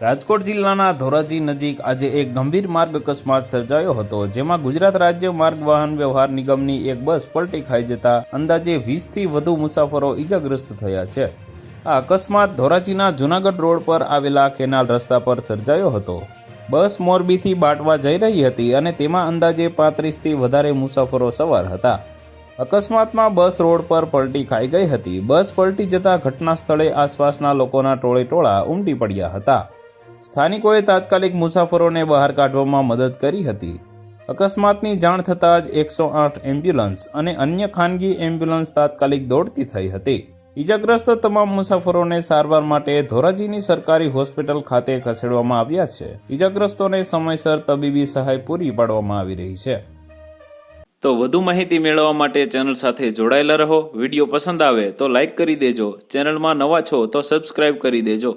રાજકોટ જિલ્લાના ધોરાજી નજીક આજે એક ગંભીર માર્ગ અકસ્માત સર્જાયો હતો, જેમાં ગુજરાત રાજ્ય માર્ગ વાહન વ્યવહાર નિગમની એક બસ પલટી ખાઈ જતા અંદાજે વીસથી વધુ મુસાફરો ઇજાગ્રસ્ત થયા છે. આ અકસ્માત ધોરાજીના જૂનાગઢ રોડ પર આવેલા કેનાલ રસ્તા પર સર્જાયો હતો. બસ મોરબીથી બાટવા જઈ રહી હતી અને તેમાં અંદાજે પાંત્રીસથી વધારે મુસાફરો સવાર હતા. અકસ્માતમાં બસ રોડ પર પલટી ખાઈ ગઈ હતી. બસ પલટી જતા ઘટના સ્થળે આસપાસના લોકોના ટોળે ટોળા ઉમટી પડ્યા હતા. સ્થાનિકોએ તાત્કાલિક મુસાફરોને બહાર કાઢવામાં મદદ કરી હતી. અકસ્માતની જાણ થતાં જ એકસો આઠ એમ્બ્યુલન્સ અને અન્ય ખાનગી એમ્બ્યુલન્સ તાત્કાલિક દોડતી થઈ હતી. ઈજાગ્રસ્ત તમામ મુસાફરોને સારવાર માટે ધોરાજીની સરકારી હોસ્પિટલ ખાતે ખસેડવામાં આવ્યા છે. ઈજાગ્રસ્તોને સમયસર તબીબી સહાય પૂરી પાડવામાં આવી રહી છે. તો વધુ માહિતી મેળવવા માટે ચેનલ સાથે જોડાયેલા રહો. વીડિયો પસંદ આવે તો લાઇક કરી દેજો. ચેનલમાં નવા છો તો સબસ્ક્રાઇબ કરી દેજો.